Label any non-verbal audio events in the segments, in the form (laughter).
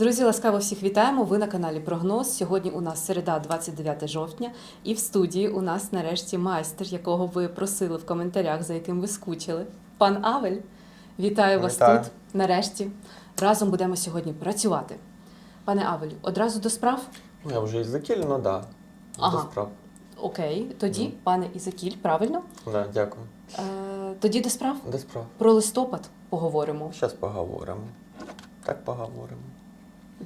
Друзі, ласкаво всіх вітаємо. Ви на каналі Прогноз. Сьогодні у нас середа, 29 жовтня, і в студії у нас нарешті майстер, якого ви просили в коментарях, за яким ви скучили. Пан Авель, вітаю вас Вітаю. тут. Нарешті разом будемо сьогодні працювати. Пане Авелю, одразу до справ? Ну, я вже із ну да. Ага. До справ. Окей, тоді, Мгм. пане Ізакіль, правильно? Да, дякую. Е, тоді до справ До справ. про листопад поговоримо. Зараз поговоримо. Так поговоримо.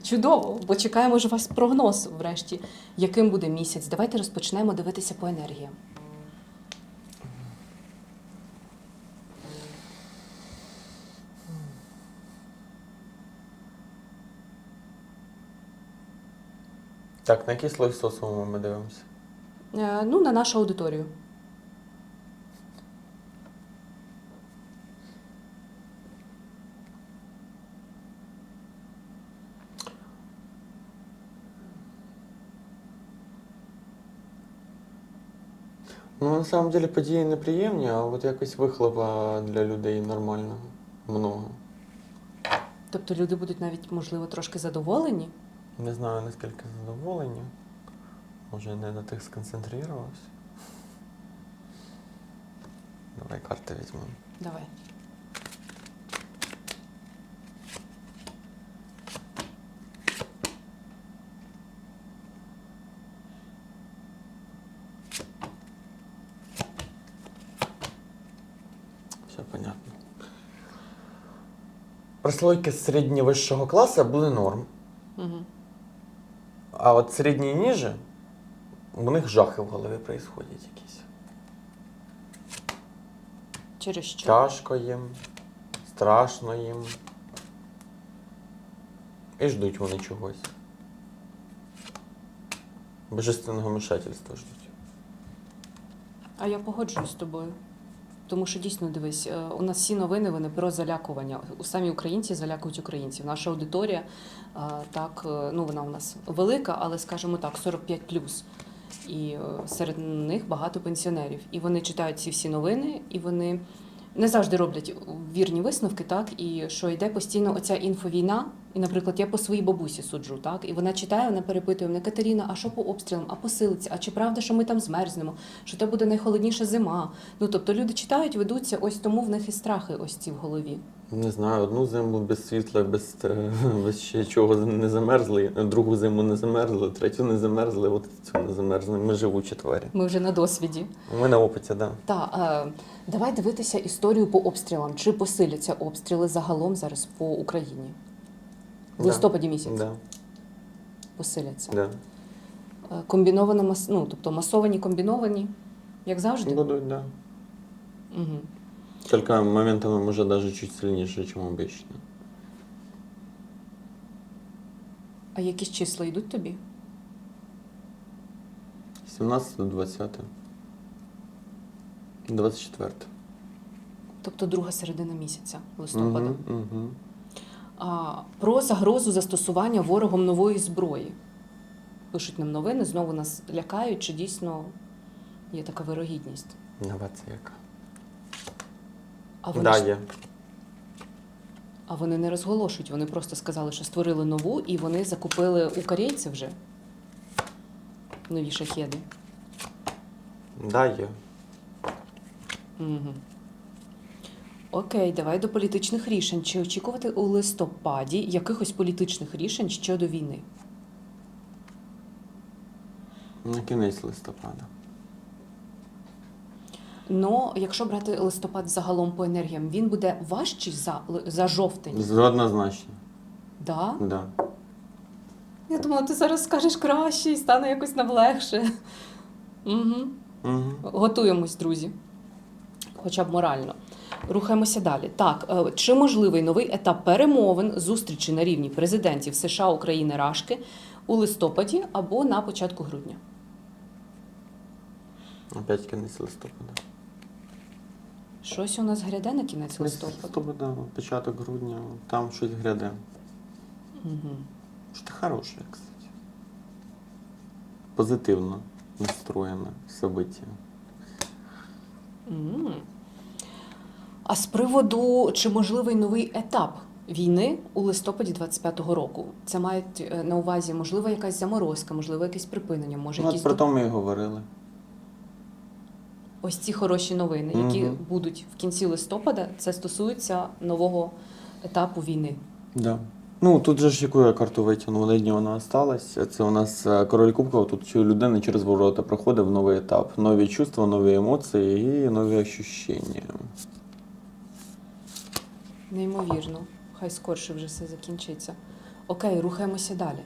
Чудово, бо чекаємо ж вас прогноз врешті. Яким буде місяць? Давайте розпочнемо дивитися по енергіям. Так, на який слой соціуму ми дивимося? Е, ну, на нашу аудиторію. Ну, на самом деле події неприємні, а от якось вихлопа для людей нормально. Много. Тобто люди будуть навіть, можливо, трошки задоволені. Не знаю, наскільки задоволені. Може, не на тих сконцентрувався. Давай карти візьмемо. Давай. Все понятно. Прослойки середньовищого класу були норм. Угу. А от середні і ніже, у них жахи в голові происходять якісь. Через що? Тяжко їм, страшно їм. І ждуть вони чогось. Божественного вмішательства ждуть. А я погоджуюсь з тобою. Тому що дійсно дивись, е, у нас всі новини вони про залякування. Самі українці залякують українців. Наша аудиторія е, так, е, ну вона у нас велика, але скажімо так, 45+. І серед них багато пенсіонерів. І вони читають ці всі новини, і вони не завжди роблять вірні висновки, так і що йде постійно оця інфовійна. І, наприклад, я по своїй бабусі суджу, так і вона читає, вона перепитує мене Катерина, а що по обстрілам, а по силиці, а чи правда, що ми там змерзнемо, що це буде найхолодніша зима. Ну тобто люди читають, ведуться, ось тому в них і страхи ось ці в голові. Не знаю, одну зиму без світла, без, е, (laughs) без ще чого не замерзли, другу зиму не замерзли, третю не замерзли, от цю не замерзли. Ми живучі тварі. Ми вже на досвіді. Ми на опиті, так. Да. Та е, давай дивитися історію по обстрілам. Чи посиляться обстріли загалом зараз по Україні? В листопаді місяць Да, посиляться. да. Е, Комбіновано мас... ну, тобто масовані комбіновані, як завжди. Будуть, да. Угу. Только моментами може даже чуть сильніше, ніж обично. А якісь числа йдуть тобі? 17 до 20. 24. Тобто друга середина місяця листопада. Угу, угу. Про загрозу застосування ворогом нової зброї. Пишуть нам новини, знову нас лякають, чи дійсно є така вирогідність. Нова це яка. А вони, Да, ж, є. а вони не розголошують, вони просто сказали, що створили нову, і вони закупили у корейців вже нові шахеди. Да, є. Угу. Окей, давай до політичних рішень. Чи очікувати у листопаді якихось політичних рішень щодо війни? На кінець листопада. Ну, якщо брати листопад загалом по енергіям, він буде важчий за, за жовтень. Однозначно. Да? Да. Я думала, ти зараз скажеш краще і стане якось нам легше. Угу. Угу. Готуємось, друзі. Хоча б морально. Рухаємося далі. Так, е, чи можливий новий етап перемовин зустрічі на рівні президентів США, України, Рашки у листопаді або на початку грудня? Опять кінець листопада. Щось у нас гряде на кінець листопада. Листопада, початок грудня, там щось гряде. Угу. Що хороше, кстати. Позитивно настроєне событие. М. А з приводу, чи можливий новий етап війни у листопаді 25-го року. Це мають е, на увазі, можливо, якась заморозка, можливо, якесь припинення, може Ну, якісь про то ми і говорили. ось ці хороші новини, які Мгм. будуть в кінці листопада. Це стосується нового етапу війни. Да. Ну, тут же ж яку я карту витягнув, на дні вона осталась. Це у нас е, король Кубков, тут людина через ворота проходить в новий етап. Нові чувства, нові емоції і нові ощущення. Неймовірно, хай скорше вже все закінчиться. Окей, рухаємося далі.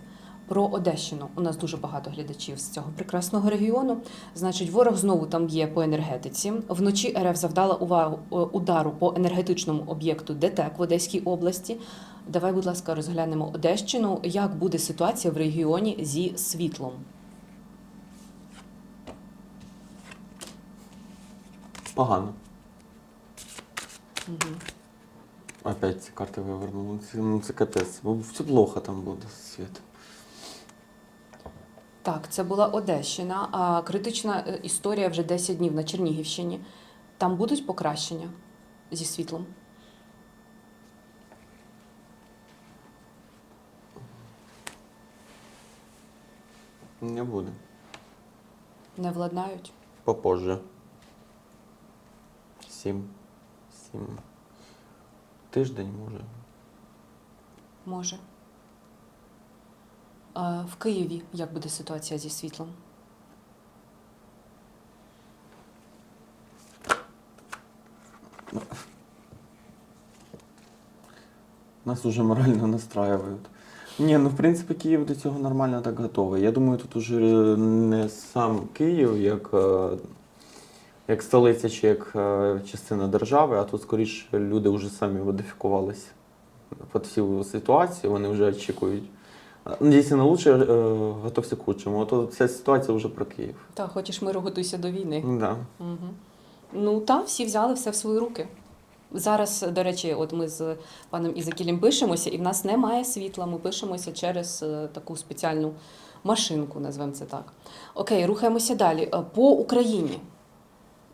Про Одещину. У нас дуже багато глядачів з цього прекрасного регіону. Значить, ворог знову там б'є по енергетиці. Вночі РФ завдала увагу е, удару по енергетичному об'єкту ДТЕК в Одеській області. Давай, будь ласка, розглянемо Одещину. Як буде ситуація в регіоні зі світлом? Погано. Угу. Опять ці карти вивернули. Це, ну, це капець. Бо Все плохо там буде світ. Так, це була Одещина, а критична е, історія вже 10 днів на Чернігівщині. Там будуть покращення зі світлом? Не буде. Не владнають? Попозже. Сім. Сім. Тиждень може. Може. А в Києві як буде ситуація зі світлом? Нас уже морально настраюють. Ні, ну в принципі Київ до цього нормально так готовий. Я думаю, тут уже не сам Київ як, е, як столиця чи як е, частина держави, а тут скоріше люди вже самі модифікувалися під всю ситуацію, вони вже очікують. Надійся на лучше, е, готовся к худшому. Ото ця ситуація вже про Київ. Та хочеш миру, готуйся до війни. Да. Угу. Ну та всі взяли все в свої руки. Зараз, до речі, от ми з паном Ізакілем пишемося, і в нас немає світла. Ми пишемося через е, таку спеціальну машинку, назвемо це так. Окей, рухаємося далі. Е, По Україні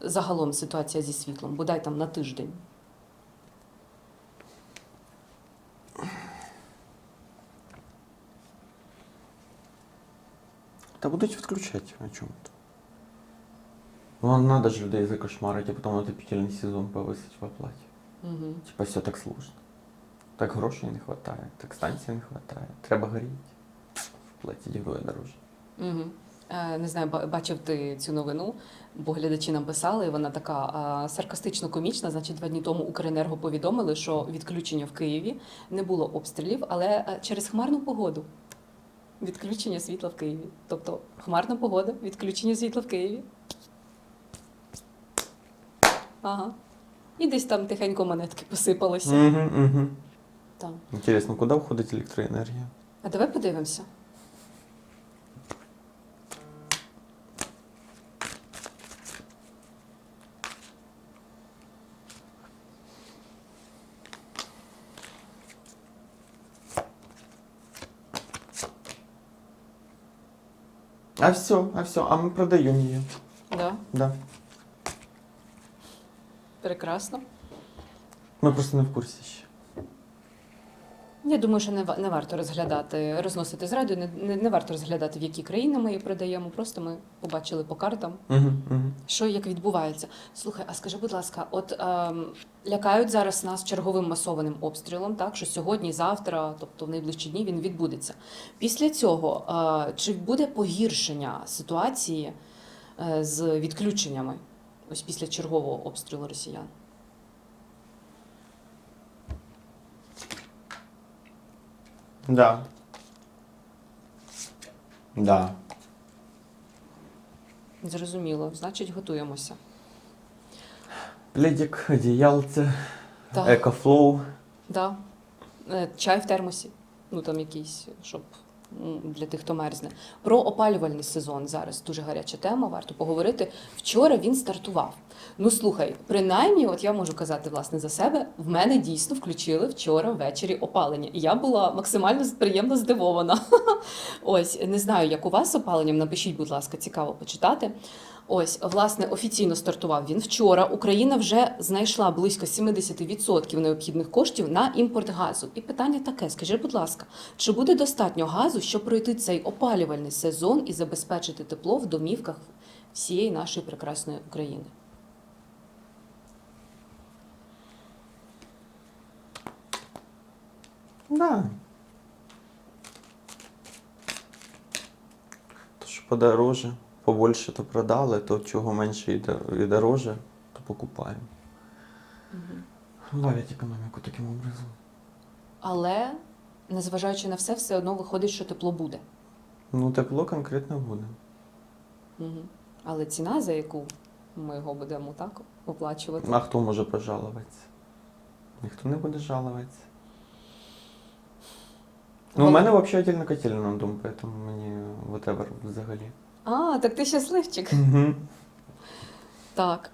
загалом ситуація зі світлом, бодай там на тиждень. Та будуть відключати, о чому то. Ну, надо ж людей закошмарити, а потім отопительний сезон повисить в оплаті. Угу. Типа все так сложно. Так грошей не вистачає, так станцій не вистачає. Треба горіти. Платіть героя дорожче. Угу. Е, не знаю, бачив ти цю новину, бо глядачі нам писали, і вона така е, саркастично-комічна. Значить, два дні тому Укренерго повідомили, що відключення в Києві не було обстрілів, але е, через хмарну погоду. Відключення світла в Києві. Тобто хмарна погода, відключення світла в Києві. Ага. І десь там тихенько монетки посипалися. Угу, угу. Там. Інтересно, куди входить електроенергія? А давай подивимося. А все, а все, а мы продаем ее. Да, Да. прекрасно. Мы просто не в курсе ще. Я думаю, що не, не варто розглядати, розносити з радіо, не, не, не варто розглядати, в які країни ми її продаємо. Просто ми побачили по картам, Угу, угу. що як відбувається. Слухай, а скажи, будь ласка, от ем, лякають зараз нас черговим масованим обстрілом, так що сьогодні, завтра, тобто в найближчі дні, він відбудеться. Після цього е, чи буде погіршення ситуації е, з відключеннями? Ось після чергового обстрілу росіян? Да. Да. Зрозуміло, значить, готуємося. Пледик, одіялце, Так. екофлоу. Да. Е, Чай в термосі. Ну там якийсь, щоб м, для тих, хто мерзне. Про опалювальний сезон зараз дуже гаряча тема. Варто поговорити. Вчора він стартував. Ну слухай, принаймні, от я можу казати власне за себе. В мене дійсно включили вчора ввечері опалення. І я була максимально приємно здивована. (laughs) Ось не знаю, як у вас з опаленням. Напишіть, будь ласка, цікаво почитати. Ось, власне, офіційно стартував він вчора. Україна вже знайшла близько 70% необхідних коштів на імпорт газу. І питання таке: скажіть, будь ласка, чи буде достатньо газу, щоб пройти цей опалювальний сезон і забезпечити тепло в домівках всієї нашої прекрасної України? Да. То, що подороже, побольше то продали, то чого менше і дор- і дороже, то покупаємо. Ловять економіку таким образом. Але незважаючи на все, все одно виходить, що тепло буде. Ну, тепло конкретно буде. Угу. Але ціна, за яку ми його будемо так оплачувати, А хто може пожалуватися? Ніхто не буде жалуватися. Ну, у мене взагалі отдельно котельна на дом, поэтому мені whatever взагалі. а так ти щасливчик. Угу. Так.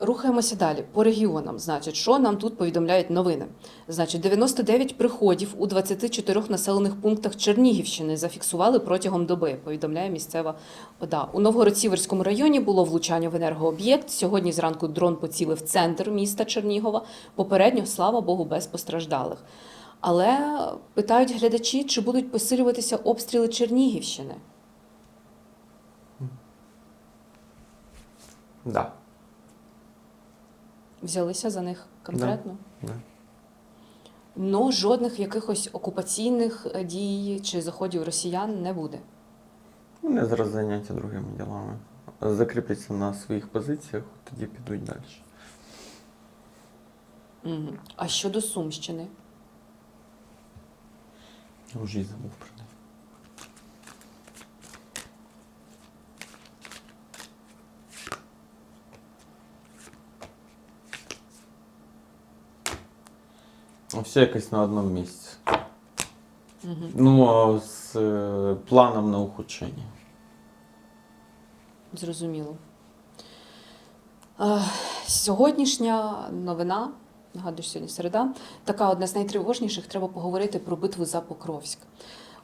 Рухаємося далі по регіонам. Значить, що нам тут повідомляють новини? Значить, 99 приходів у 24 населених пунктах Чернігівщини зафіксували протягом доби. Повідомляє місцева ОДА. У Новгород-Сіверському районі було влучання в енергооб'єкт. Сьогодні зранку дрон поцілив центр міста Чернігова. Попередньо, слава Богу, без постраждалих. Але питають глядачі, чи будуть посилюватися обстріли Чернігівщини. Да. Взялися за них конкретно? да. Ну, жодних якихось окупаційних е, дій чи заходів росіян не буде. Вони зараз зайняті другими ділами. Закріпляться на своїх позиціях, тоді підуть далі. А щодо Сумщини? Й забув про. Ну, Все якось на одному місці. Угу. Ну, а з е, планом на ухудшення. Зрозуміло. Е, Сьогоднішня новина, нагадую, сьогодні середа, така одна з найтривожніших, треба поговорити про битву за Покровськ.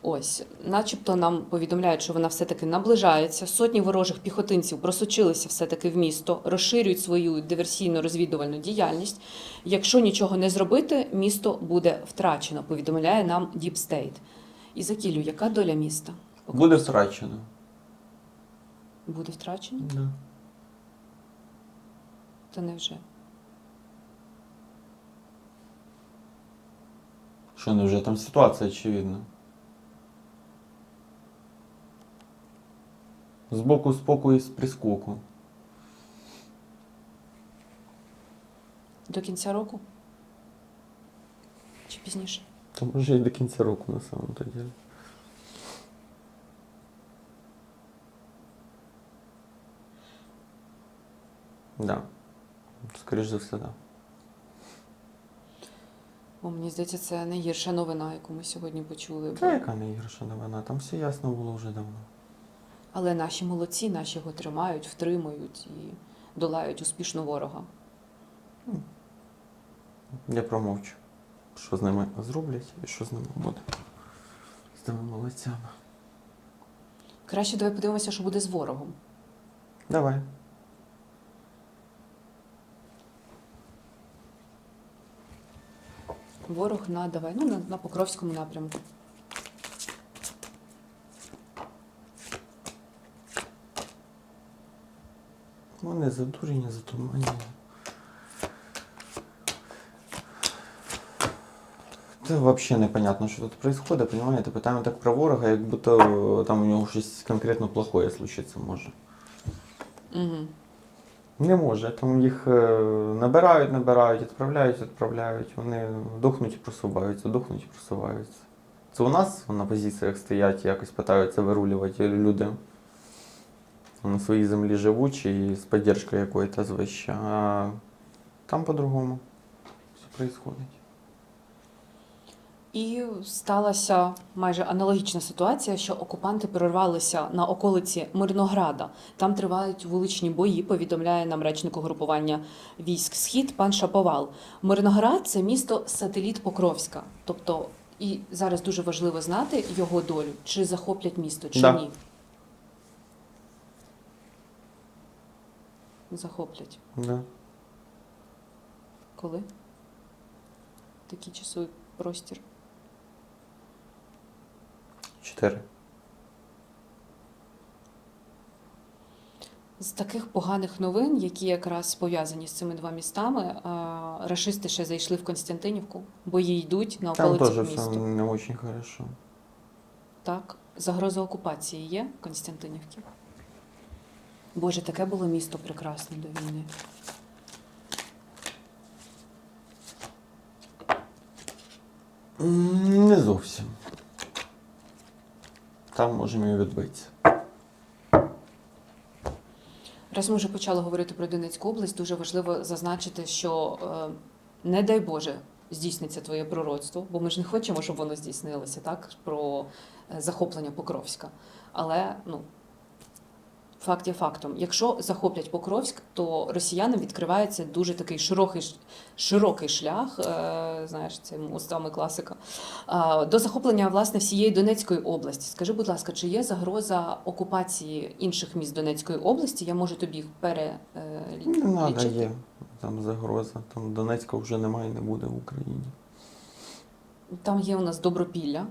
Ось, начебто нам повідомляють, що вона все-таки наближається. Сотні ворожих піхотинців просочилися все-таки в місто, розширюють свою диверсійно-розвідувальну діяльність. Якщо нічого не зробити, місто буде втрачено, повідомляє нам Deep State. І Закілю, яка доля міста? Буде втрачено. Буде втрачено? Да. Та невже? Що не вже там ситуація очевидна. Збоку споку і з прискоку. До кінця року? Чи пізніше? То може і до кінця року на самом то деле. Да. Скоріш за все, да. Бо мені здається, це найгірша новина, яку ми сьогодні почули. Та яка найгірша новина? Там все ясно було вже давно. Але наші молодці, наші його тримають, втримують і долають успішно ворога. Я промовчу, що з ними зроблять і що з ними буде. З тими молодцями. Краще давай подивимося, що буде з ворогом. Давай. Ворог на давай, ну на, на Покровському напрямку. Вони задурені, затуманені. Це взагалі непонятно, що тут відбувається, понимаєте? Питаємо так про ворога, як будто е, там у нього щось конкретно плохое случиться може. Угу. Не може. Там їх е, набирають, набирають, відправляють, відправляють. Вони дохнуть і просуваються, дохнуть і просуваються. Це у нас на позиціях стоять, якось питаються вирулювати люди. На своїй землі живучі і з підтримкою якоїсь звища. А там по-другому все відбувається. І сталася майже аналогічна ситуація, що окупанти прорвалися на околиці Мирнограда. Там тривають вуличні бої. Повідомляє нам речник угрупування військ Схід пан Шаповал. Мирноград це місто сателіт Покровська. Тобто, і зараз дуже важливо знати його долю, чи захоплять місто, чи Да. ні. Захоплять. Да. Коли? Такий часовий простір. Чотири. З таких поганих новин, які якраз пов'язані з цими двома містами, а, рашисти ще зайшли в Константинівку, бої йдуть на Там околицях теж все не очень хорошо. Так, загроза окупації є в Константинівці. Боже, таке було місто прекрасне до війни. Не зовсім. Там можемо і відбитися. Раз ми вже почали говорити про Донецьку область, дуже важливо зазначити, що е, не дай Боже здійсниться твоє пророцтво, бо ми ж не хочемо, щоб воно здійснилося, так? Про е, захоплення Покровська. Але ну, факт є фактом. Якщо захоплять Покровськ, то росіянам відкривається дуже такий широкий, широкий шлях, е, знаєш, це устами класика, е, до захоплення власне всієї Донецької області. Скажи, будь ласка, чи є загроза окупації інших міст Донецької області? Я можу тобі їх пере е, Не треба, є. Там загроза. Там Донецька вже немає і не буде в Україні. Там є у нас Добропілля.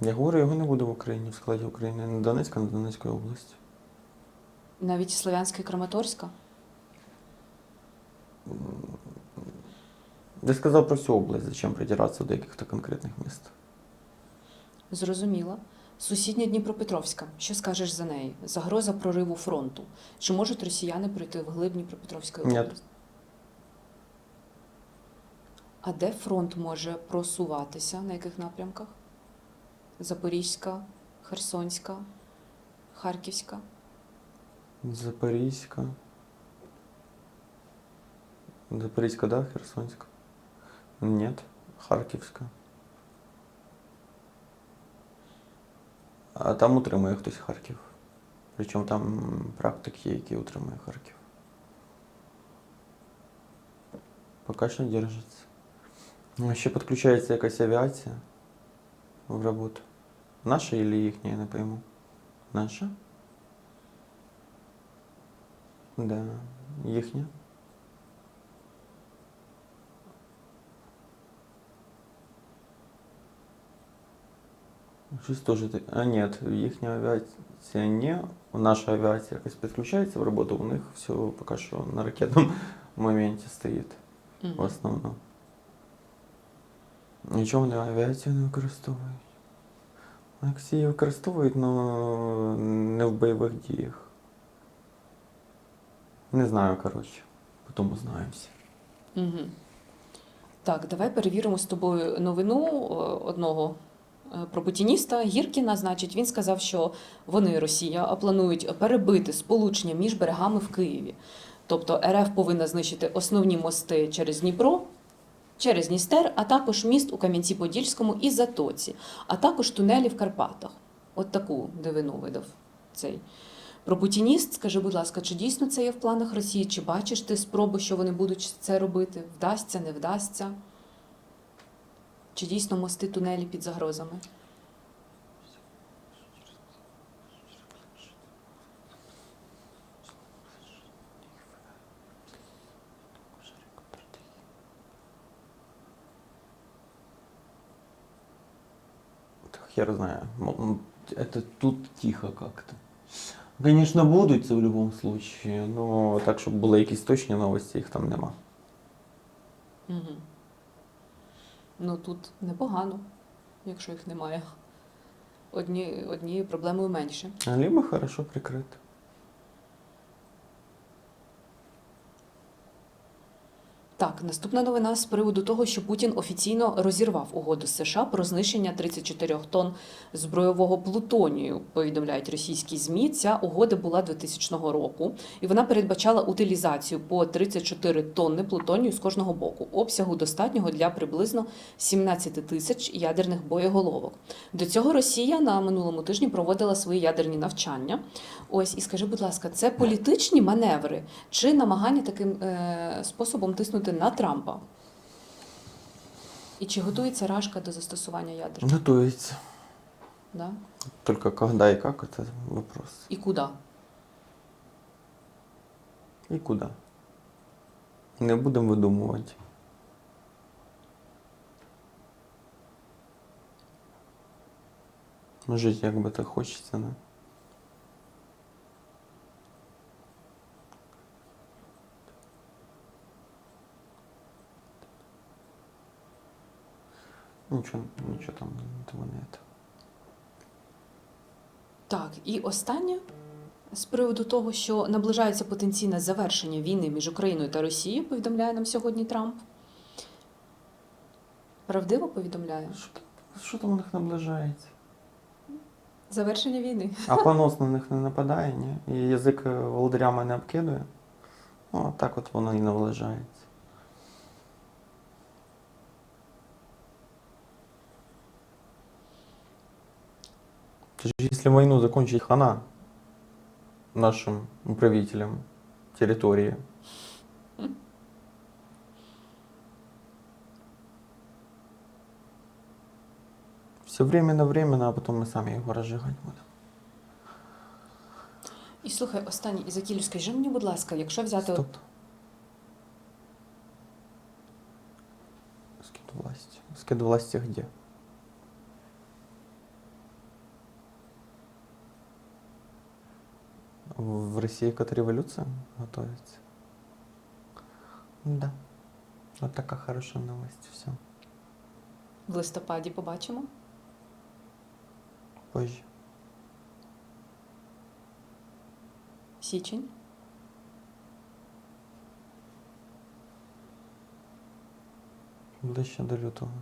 Я говорю, його не буде в Україні, в складі України. Не Донецька, не Донецької області. Навіть Слов'янська і Краматорська. Я сказав про всю область, зачем придиратися до яких-то конкретних міст. Зрозуміла. Сусідня Дніпропетровська. Що скажеш за неї? Загроза прориву фронту. Чи можуть росіяни пройти в глиб Дніпропетровської Ні. області? А де фронт може просуватися? На яких напрямках? Запорізька, Херсонська, Харківська. Запорізька. Запорізька, да, Херсонська? Нет, Харківська. А там утримує хтось Харків. Причому там практик є, який утримує Харків. Поки що держиться. Ще підключається якась авіація в роботу. Наша или їхня, я не пойму. Наша? Да, їхня. Щось теж так. А ні, їхня авіація не. Наша авіація якось підключається в роботу, у них все поки що на ракетному (laughs) моменті стоїть Мгм. в основному. Нічого вони авіацію не використовують. Вони її використовують, але не в бойових діях. Не знаю, коротше. Потім узнаємося. Угу. Так, давай перевіримо з тобою новину е, одного е, про путініста Гіркіна. Значить, він сказав, що вони, Росія, планують перебити сполучення між берегами в Києві. Тобто РФ повинна знищити основні мости через Дніпро, через Дністер, а також міст у Кам'янці-Подільському і Затоці, а також тунелі в Карпатах. От таку дивину видав цей. Про путініст, скажи, будь ласка, чи дійсно це є в планах Росії? Чи бачиш ти спроби, що вони будуть це робити? Вдасться, не вдасться? Чи дійсно мости тунелі під загрозами? Так, хер знаю. Это тут тихо как-то. Конечно, будуть це в будь-якому случае, но так, щоб були якісь точні новості, їх там нема. Угу. Ну тут непогано, якщо їх немає. Одні, однією проблемою менше. Либо хорошо прикрито. Так, наступна новина з приводу того, що Путін офіційно розірвав угоду з США про знищення 34 тонн збройового плутонію. Повідомляють російські змі. Ця угода була 2000 року, і вона передбачала утилізацію по 34 тонни плутонію з кожного боку, обсягу достатнього для приблизно 17 тисяч ядерних боєголовок. До цього Росія на минулому тижні проводила свої ядерні навчання. Ось і скажи, будь ласка, це політичні маневри чи намагання таким е, способом тиснути на Трампа? І чи готується Рашка до застосування ядер? Готується. Да? Только когда и как, это вопрос. І куди? І куди? Не будемо видумувати. Ну, жити як би так хочеться, не? Нічого, нічого там того не це. Так, і останнє з приводу того, що наближається потенційне завершення війни між Україною та Росією, повідомляє нам сьогодні Трамп. Правдиво повідомляє? Що, що там у них наближається? Завершення війни. А (laughs) понос на них не нападає, ні? І язик е, володарями не обкидує. Ну, так от воно і наближається. Если войну закончить хана нашим управителям территории, все временно временно, а потом мы сами его разжигать будем. І слухай, останнє, Ізакілю, скажи мені, будь ласка, якщо взяти. Стоп. Скид власти. Скид власти где? В России какая-то революция готовится? Да. Вот такая хорошая новость. Все. В листопаді побачимо. Позже. Січень. Ближче до лютого.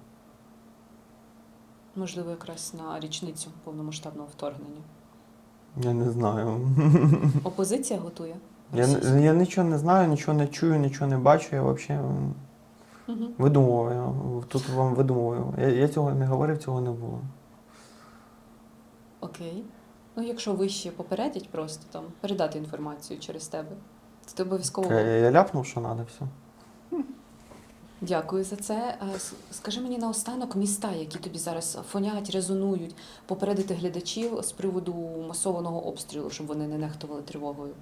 Можливо, якраз на річницю повномасштабного вторгнення. Я не знаю. Опозиція готує. Я, російську. я нічого не знаю, нічого не чую, нічого не бачу. Я взагалі Мгм. видумуваю. Тут вам видумуваю. Я, я цього не говорив, цього не було. Окей. Ну, якщо вище попередять просто там, передати інформацію через тебе, то ти обов'язково. Я, я ляпнув, що треба, все. Дякую за це. Е, Скажи мені наостанок міста, які тобі зараз фонять, резонують, попередити глядачів з приводу масованого обстрілу, щоб вони не нехтували тривогою.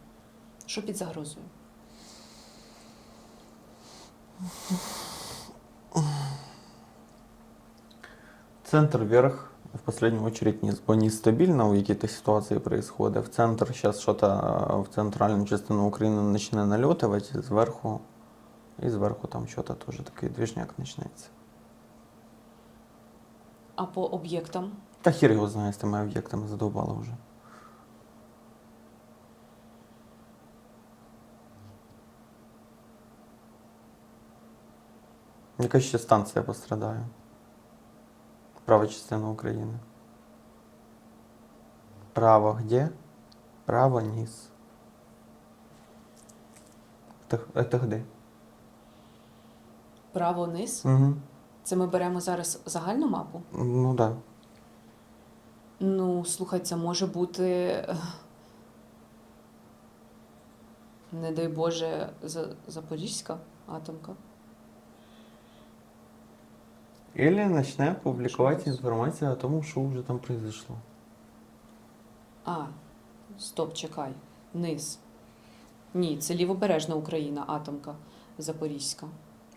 Що під загрозою? Центр вверх, в последнюю очередь низ. Бо низ стабильно, в какие-то ситуации происходят. В центр сейчас что-то, в центральную частину України начинает налетывать, сверху, и сверху там что-то тоже такой движняк начинается. А по об'єктам? Та хер його знає з тими об'єктами, задовбало вже. Яка ще станція пострадає? Права частина України. Право где? Право низ. Это, это где? Право низ? Угу. Це ми беремо зараз загальну мапу? Ну да. Ну, слухай, це може бути. е, Не дай Боже, Запорізька атомка. Или начне публікувати інформацію о тому, що вже там произошло. А, стоп, чекай. Низ. Ні, це лівобережна Україна, атомка Запорізька.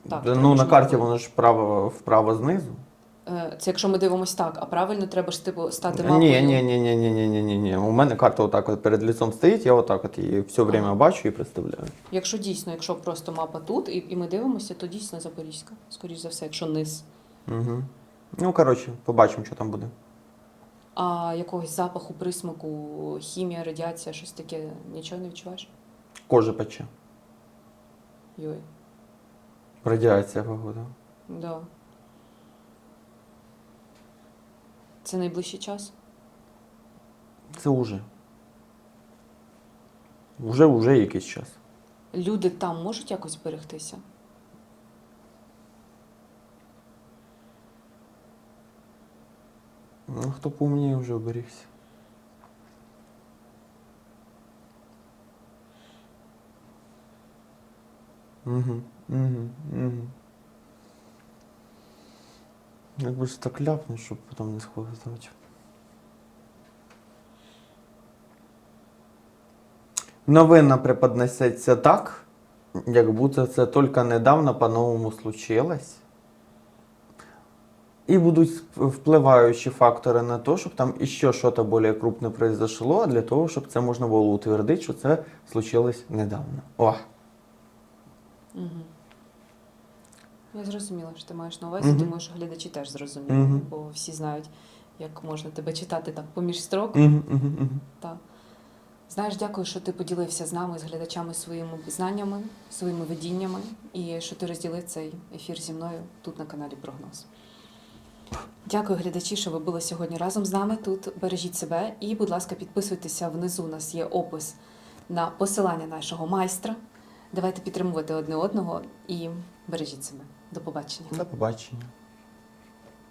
Так, ну, на карті воно ж вправо, вправо знизу. Е, Це якщо ми дивимося так, а правильно треба ж типу стати мапою. Ні, ні, ні, ні, ні, ні, ні, ні, ні. У мене карта отак от перед лицом стоїть, я отак от її все время бачу і представляю. Якщо дійсно, якщо просто мапа тут, і, і ми дивимося, то дійсно Запорізька. Скоріш за все, якщо низ. Угу. Ну, коротше, побачимо, що там буде. А якогось запаху, присмаку, хімія, радіація, щось таке нічого не відчуваєш? Кожа пече. Йой. Радіація, походу. Да. Це найближчий час? Це уже. Уже, уже якийсь час. Люди там можуть якось зберегтися? Ну, хто помніє, вже оберігся. Угу, угу, угу. Якби ж так ляпнуть, щоб потім не схватувати. Новина преподнесеться так, як будто це тільки недавно по-новому случилось. И будут впливаючі фактори на те, щоб там іще щось більш крупне произошло, для того, щоб це можна було утвердити, що це случилось недавно. О! Угу. Я зрозуміла, що ти маєш на увазі. Мгм. Думаю, що глядачі теж зрозуміли, Мгм. бо всі знають, як можна тебе читати так поміж строк. Угу. Та. Знаєш, дякую, що ти поділився з нами, з глядачами своїми знаннями, своїми видіннями, і що ти розділив цей ефір зі мною тут на каналі Прогноз. Дякую, глядачі, що ви були сьогодні разом з нами тут. Бережіть себе і, будь ласка, підписуйтеся. Внизу у нас є опис на посилання нашого майстра. Давайте підтримувати одне одного і бережіть себе. До побачення. До побачення.